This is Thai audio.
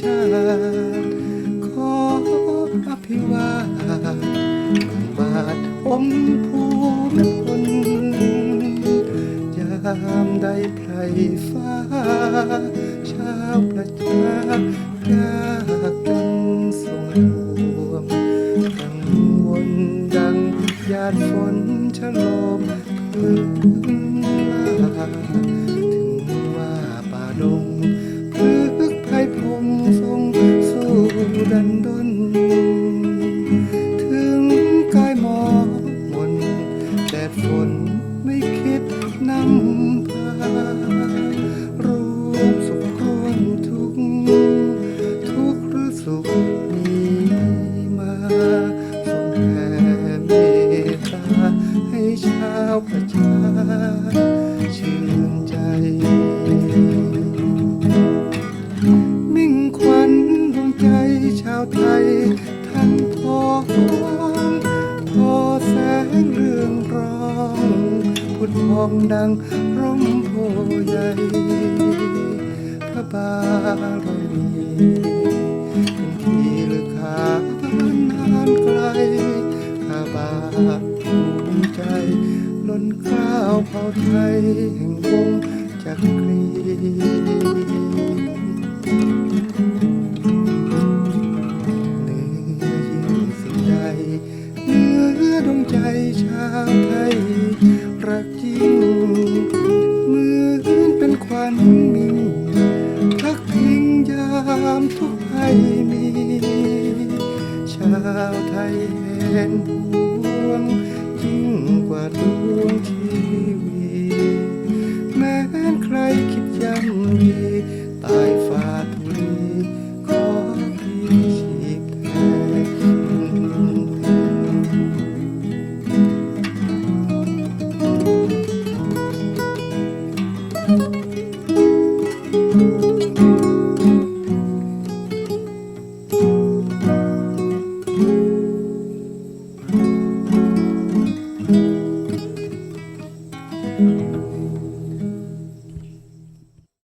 ทขออภิวาทบาทอมภูมิพลยามใดไพรฟ้า ชาวประชายากจนสงห่วงกังวลดังหยาดฝนชะลมพื้นลา ดฝนไม่คิดนำพารวมสุขร่วมทุก ทุกหรือสุขมีมาทรงแผ่เมตตาให้ชาวประชา องดังร่มโพใหญ่พระบารมีเป็นที่ลึกหานานไกลข้าบาทภูมิใจล้นเกล้าวเผ่าไทยแห่งวงจักรี ความทุกข์ให้มี ชาวไทยเห็นพวงยิ่งกว่าดวงชีวีแม้ใครคิดย่ำยีตายฝาทุรีขอพี่ชีพแทนท